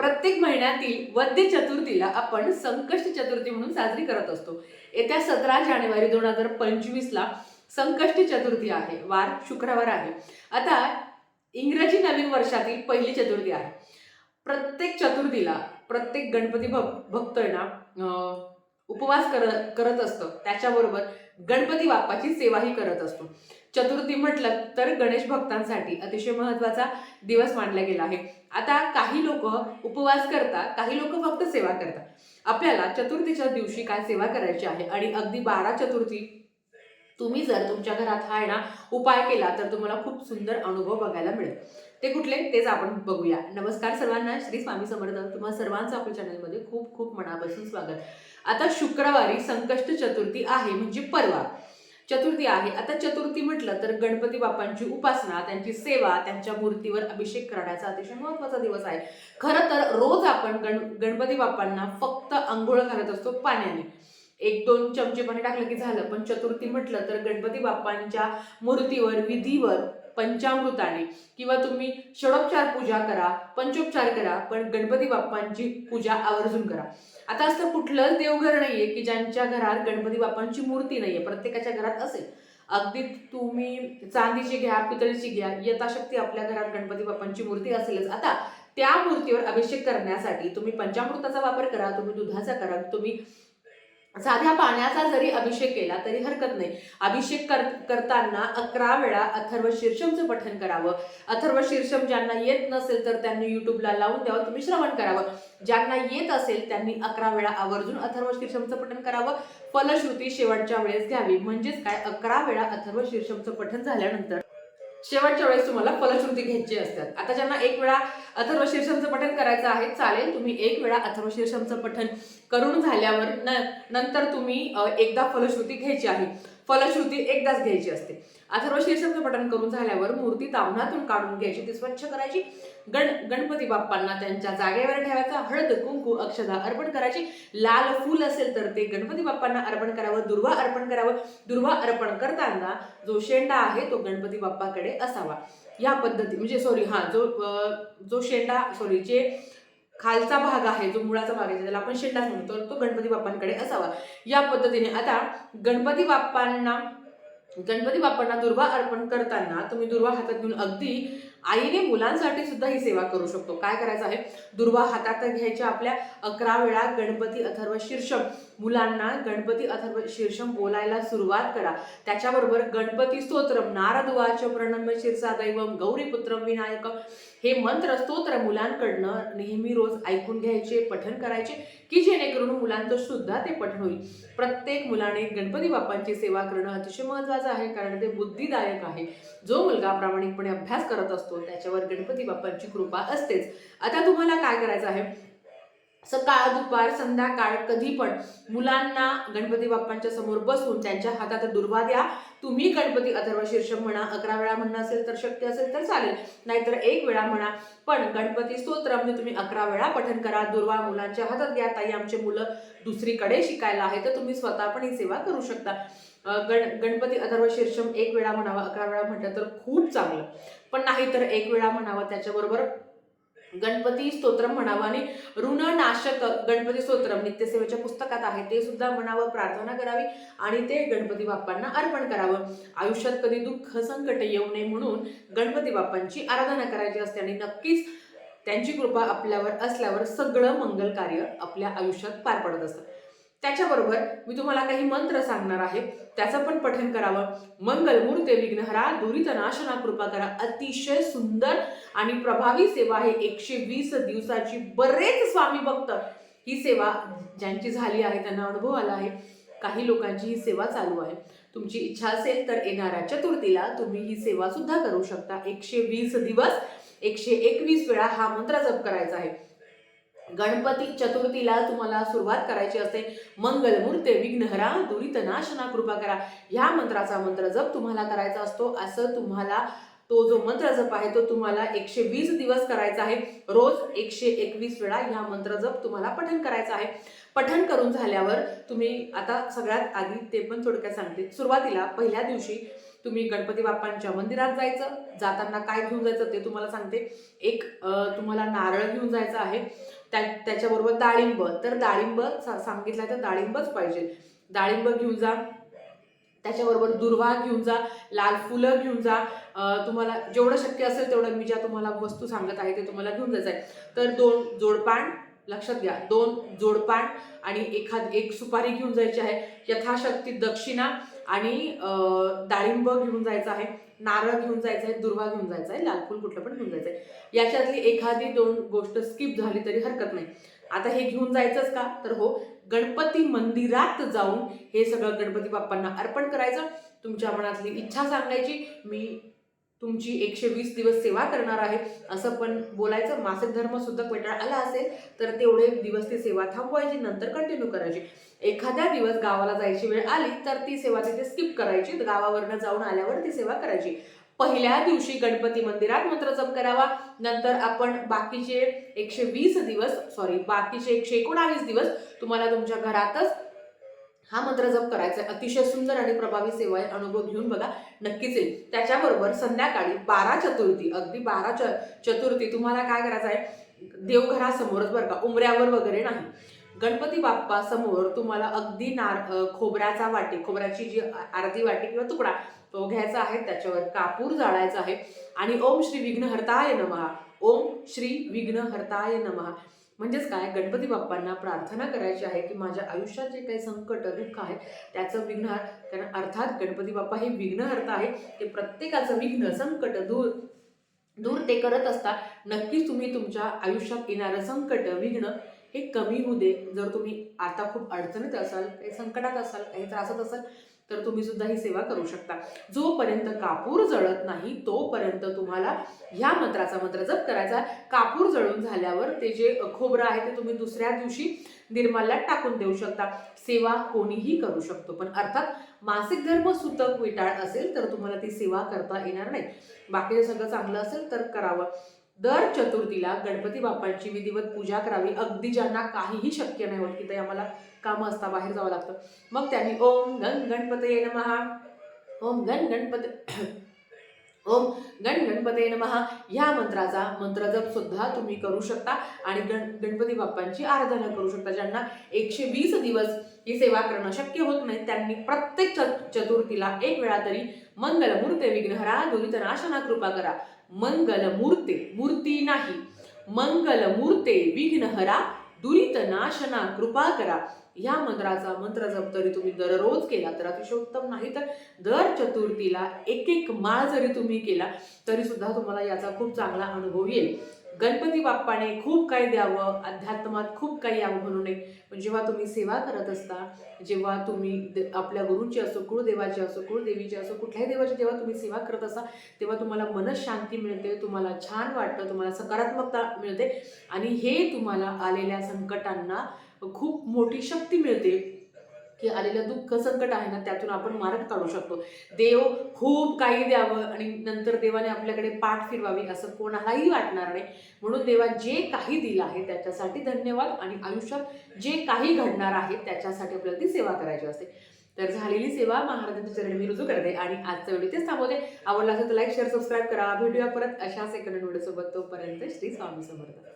प्रत्येक महिन्यातील वद्य चतुर्थीला आपण संकष्ट चतुर्थी म्हणून साजरी करत असतो. येत्या सतरा जानेवारी दोन हजार पंचवीसला संकष्ट चतुर्थी आहे. वार शुक्रवार आहे. आता इंग्रजी नवीन वर्षातील पहिली चतुर्थी आहे. प्रत्येक चतुर्थीला प्रत्येक गणपती भक भक्त ना उपवास कर करत असतो. त्याच्याबरोबर गणपती बाप्पाची सेवाही करत असतो. चतुर्थी म्हटलं तर गणेश भक्तांसाठी अतिशय महत्त्वाचा दिवस मानला गेला आहे. आता काही लोक उपवास करतात काही लोक फक्त सेवा करतात. आपल्याला चतुर्थीच्या दिवशी काय सेवा करायची आहे? आणि अगदी बारा चतुर्थी तुम्ही जर तुमच्या घरात हा ना उपाय केला तर तुम्हाला खूप सुंदर अनुभव बघायला मिळेल. ते कुठले? तेच आपण बघूया. नमस्कार सर्वांना. श्री स्वामी समर्थ. तुम्हा सर्वांचं आपल्या चॅनलमध्ये खूप खूप मनापासून स्वागत. आता शुक्रवारी संकष्ट चतुर्थी आहे म्हणजे परवा. चतुर्थी आहे. आता चतुर्थी म्हटलं तर गणपती बाप्पांची उपासना त्यांची सेवा त्यांच्या मूर्तीवर अभिषेक करण्याचा अतिशय महत्त्वाचा दिवस आहे. खरं तर रोज आपण गण गणपती बाप्पांना फक्त आंघोळ घालत असतो पाण्याने. एक दोन चमचे पाणी टाकलं की झालं पण चतुर्थी म्हटलं तर गणपती बाप्पांच्या मूर्तीवर विधीवर पंचामृताने किंवा तुम्ही षडोपचार पूजा करा पंचोपचार करा पण गणपती बाप्पांची पूजा आवर्जून करा. आता असं कुठलंच देवघर नाहीये की ज्यांच्या घरात गणपती बाप्पांची मूर्ती नाहीये प्रत्येकाच्या घरात असेल. अगदी तुम्ही चांदीची घ्या पितळीची घ्या यथाशक्ती आपल्या घरात गणपती बाप्पांची मूर्ती असेलच. आता त्या मूर्तीवर अभिषेक करण्यासाठी तुम्ही पंचामृताचा वापर करा तुम्ही दुधाचा करा तुम्ही साध्या पाण्याचा जरी अभिषेक केला तरी हरकत नाही. अभिषेक कर करताना अकरा वेळा अथर्व शीर्षमचं पठण करावं. अथर्व शीर्षम ज्यांना येत नसेल तर त्यांनी युट्यूबला लावून त्यावर तुम्ही श्रवण करावं. ज्यांना येत असेल त्यांनी अकरा वेळा आवर्जून अथर्व शीर्षमचं पठण करावं. फलश्रुती शेवटच्या वेळेस घ्यावी. म्हणजेच काय? अकरा वेळा अथर्व शीर्षमचं पठण झाल्यानंतर शेवटच्या वेळेस तुम्हाला फलश्रुती घ्यायची असतात. आता ज्यांना एक वेळा अथर्व शीर्षमचं पठण करायचं आहे चालेल तुम्ही एक वेळा अथर्व शीर्षमचं पठण करून झाल्यावर न नंतर तुम्ही एकदा फलश्रुती घ्यायची आहे. फलश्रुती एकदाच घ्यायची असते. अथर्व शीर्षमचं पठण करून झाल्यावर मूर्ती तावणातून काढून घ्यायची. ती स्वच्छ करायची. गण गणपती बाप्पांना त्यांच्या जागेवर ठेवायचा. हळद कुंकू अक्षदा अर्पण करायची. लाल फूल असेल तर ते गणपती बाप्पांना अर्पण करावं. दुर्वा अर्पण करावं. दुर्वा अर्पण करताना जो शेंडा आहे तो गणपती बाप्पाकडे असावा. या पद्धती म्हणजे सॉरी हा जो जो शेंडा सॉरी जे खालचा भाग आहे जो मुळाचा भाग आहे त्याला आपण शेंडाच म्हणतो तो गणपती बाप्पांकडे असावा. या पद्धतीने आता गणपती बाप्पांना गणपती बाप्पांना दुर्वा अर्पण करताना तुम्ही दुर्वा हातात घेऊन अगदी आईने मुलांसाठी सुद्धा ही सेवा करू शकतो. काय करायचं आहे? दुर्वा हातात घ्यायच्या आपल्या अकरा वेळा गणपती अथर्व शीर्षम. मुलांना गणपती अथर्व शीर्षम बोलायला सुरुवात करा. त्याच्याबरोबर गणपती स्तोत्रम नारदुवाच प्रणम शिरसा दैवम गौरीपुत्रम विनायकम हे मंत्र स्तोत्र मुलांकडनं नेहमी रोज ऐकून घ्यायचे पठन करायचे की जेणेकरून मुलांचं सुद्धा ते पठण होईल. प्रत्येक मुलाने गणपती बाप्पांची सेवा करणं अतिशय महत्वाचं आहे कारण ते बुद्धिदायक आहे. जो मुलगा प्रामाणिकपणे अभ्यास करत असतो त्याच्यावर गणपती बाप्पांची कृपा असतेच. आता तुम्हाला काय करायचं आहे? सकाळ दुपार संध्याकाळ कधी पण मुलांना गणपती बाप्पांच्या समोर बसून त्यांच्या हातात दुर्वा द्या. तुम्ही गणपती अथर्व शीर्षक म्हणा अकरा वेळा म्हणणं असेल तर शक्य असेल तर चालेल. नाहीतर एक वेळा म्हणा पण गणपती स्तोत्र म्हणजे तुम्ही अकरा वेळा पठण करा दुर्वा मुलांच्या हातात घ्या. ताई आमचे मुलं दुसरीकडे शिकायला आहे तर तुम्ही स्वतः पण ही सेवा करू शकता. गण गणपती अथर्व शीर्षम एक वेळा म्हणावा अकरा वेळा म्हटलं तर खूप चांगलं. पण नाहीतर एक वेळा म्हणावा त्याच्याबरोबर गणपती स्तोत्र म्हणावं आणि ऋणनाशक गणपती स्तोत्रम नित्यसेवेच्या पुस्तकात आहे ते सुद्धा म्हणावं प्रार्थना करावी आणि ते गणपती बाप्पांना अर्पण करावं. आयुष्यात कधी दुःख संकट येऊ नये म्हणून गणपती बाप्पांची आराधना करायची असते आणि नक्कीच त्यांची कृपा आपल्यावर असल्यावर सगळं मंगल कार्य आपल्या आयुष्यात पार पडत असतं. त्याच्याबरोबर मी तुम्हाला काही मंत्र सांगणार आहे. त्याचं पण पठन करावं. मंगल मूर्ते विघ्नहरा दुरित नाशना कृपा करा. अतिशय सुंदर आणि प्रभावी सेवा आहे. एकशे वीस दिवसाची बरेच स्वामी भक्त ही सेवा ज्यांची झाली आहे त्यांना अनुभव आला आहे. काही लोकांची ही सेवा चालू आहे. तुमची इच्छा असेल तर येणाऱ्या चतुर्थीला तुम्ही ही सेवा सुद्धा करू शकता. एकशे वीस दिवस एकशे एकवीस वेळा हा मंत्र जप करायचा आहे. गणपती चतुर्थीला तुम्हाला सुरुवात करायची असते. मंगलमूर्ते विघ्नहरा दुरित नाशना कृपा करा. ह्या मंत्राचा मंत्र जप तुम्हाला करायचा असतो. असं तुम्हाला तो जो मंत्र जप आहे तो तुम्हाला एकशे वीस दिवस करायचा आहे. रोज एकशे एकवीस वेळा ह्या मंत्र जप तुम्हाला पठण करायचं आहे. पठण करून झाल्यावर तुम्ही आता सगळ्यात आधी ते पण थोडक्यात सांगते. सुरुवातीला पहिल्या दिवशी तुम्ही गणपती बाप्पांच्या मंदिरात जायचं जाताना काय घेऊन जायचं ते तुम्हाला सांगते. एक तुम्हाला नारळ घेऊन जायचं आहे. त्या त्याच्याबरोबर डाळिंब. तर डाळिंब सा- सांगितलं तर डाळिंबच पाहिजे. डाळिंब घेऊन जा. त्याच्याबरोबर दुर्वा घेऊन जा. लाल फुलं घेऊन जा. तुम्हाला जेवढं शक्य असेल तेवढं मी ज्या तुम्हाला वस्तू सांगत आहे ते तुम्हाला घेऊन जायचं आहे तर दोन जोडपान लक्षात घ्या. दोन जोडपान आणि एखाद एक सुपारी घेऊन जायची आहे. यथाशक्ती दक्षिणा आणि डाळिंब घेऊन जायचं आहे नारळ घेऊन जायचं आहे दुर्वा घेऊन जायचं आहे लालफूल कुठलं पण घेऊन जायचं आहे. याच्यातली एखादी दोन गोष्ट स्किप झाली तरी हरकत नाही. आता हे घेऊन जायचंच का? तर हो गणपती मंदिरात जाऊन हे सगळं गणपती बाप्पांना अर्पण करायचं. तुमच्या मनातली इच्छा सांगायची मी तुमची एकशे वीस दिवस सेवा करणार आहे असं पण बोलायचं. मासिक धर्म सुद्धा पेटाळ आला असेल तर तेवढे दिवस ती सेवा थांबवायची नंतर कंटिन्यू करायची. एखाद्या दिवस गावाला जायची वेळ आली तर ती सेवा तिथे स्किप करायची. गावावरनं जाऊन आल्यावर ती सेवा करायची. पहिल्या दिवशी गणपती मंदिरात मंत्र जप करावा. नंतर आपण बाकीचे एकशे वीस दिवस सॉरी बाकीचे एकशे एकोणावीस दिवस तुम्हाला तुमच्या घरातच हा मंत्र जप करायचा आहे अतिशय सुंदर आणि प्रभावी सेवा आहे. अनुभव घेऊन बघा. नक्कीच येईल. त्याच्याबरोबर संध्याकाळी बारा चतुर्थी अगदी बारा च चतुर्थी तुम्हाला काय करायचं आहे? देवघरासमोरच बरं का उमऱ्यावर वगैरे नाही. गणपती बाप्पा समोर तुम्हाला अगदी नार खोबऱ्याचा वाटी खोबऱ्याची जी आरती अर्धी वाटी किंवा तुकडा तो घ्यायचा आहे. त्याच्यावर कापूर जाळायचा आहे. आणि ओम श्री विघ्नहर्ताय नमः. ओम श्री विघ्नहर्ताय नमहा म्हणजेच काय? गणपती बाप्पांना प्रार्थना करायची आहे की माझ्या आयुष्यात जे काही संकट दुःख आहे त्याचं विघ्न कारण अर्थात गणपती बाप्पा हे विघ्नहर्ता आहे ते प्रत्येकाचं विघ्न संकट दूर दूर ते करत असता नक्कीच तुम्ही तुमच्या आयुष्यात येणारं संकट विघ्न हे कमी होऊ दे. जर तुम्ही आता खूप अडचणीत असाल काही संकटात असाल काही त्रासात असाल तर तुम्ही सुद्धा ही सेवा करू शकता. जोपर्यंत कापूर जळत नाही तोपर्यंत तुम्हाला ह्या मंत्राचा मंत्र जप करायचा कापूर जळून झाल्यावर ते जे खोबरं आहे ते तुम्ही दुसऱ्या दिवशी निर्माल्यात टाकून देऊ शकता. सेवा कोणीही करू शकतो. पण अर्थात मासिक धर्म सुतक विटाळ असेल तर तुम्हाला ती सेवा करता येणार नाही. बाकीचं सगळं चांगलं असेल तर करावं. दर चतुर्थीला गणपती बाप्पांची विधिवत पूजा करावी अगदी ज्यांना काहीही शक्य नाही होत की ते आम्हाला कामं असता बाहेर जावं लागतं. मग त्यांनी ओम गण गणपतये नमः ओम गण गणपत ओम गण गणपते नमः ह्या मंत्राचा मंत्रजप सुद्धा तुम्ही करू शकता आणि गण गणपती बाप्पांची आराधना करू शकता. ज्यांना एकशे वीस दिवस ही सेवा करणं शक्य होत नाही त्यांनी प्रत्येक चतुर्थीला एक वेळा तरी मंगलमूर्ते विघ्नहरा दुरितनाशना कृपा करा. मंगलमूर्ते मूर्ती नाही. मंगलमूर्ते विघ्नहरा दुरितनाशना कृपा करा ह्या मंत्राचा मंत्र जप तरी तुम्ही दररोज केला तर अतिशय उत्तम नाही तर दर चतुर्थीला एक एक माळ जरी तुम्ही केला तरी सुद्धा तुम्हाला याचा खूप चांगला अनुभव येईल. गणपती बाप्पाने खूप काही द्यावं अध्यात्मात खूप काही यावं म्हणून नये म्हणजे पण जेव्हा तुम्ही सेवा करत असता जेव्हा तुम्ही आपल्या गुरूंची असो कुळदेवाची असो कुळदेवीची असो कुठल्याही देवाची जेव्हा तुम्ही सेवा करत असता तेव्हा तुम्हाला मनशांती मिळते तुम्हाला छान वाटतं तुम्हाला सकारात्मकता मिळते आणि हे तुम्हाला आलेल्या संकटांना खूप मोठी शक्ती मिळते की आलेलं दुःख संकट आहे ना त्यातून आपण मार्ग काढू शकतो. देव खूप काही द्यावं आणि नंतर देवाने आपल्याकडे पाठ फिरवावी असं कोणालाही वाटणार नाही. म्हणून देवा जे काही दिलं आहे त्याच्यासाठी धन्यवाद आणि आयुष्यात जे काही घडणार आहे त्याच्यासाठी आपल्याला ती सेवा करायची असते. तर झालेली सेवा महाराजांच्या चरणी मी रुजू करते आणि आजचा व्हिडिओ तेच थांबवते. आवडला असेल तर लाईक शेअर सबस्क्राईब करा. भेटूया परत अशाच एका व्हिडिओसोबत तोपर्यंत श्री स्वामी समर्थ.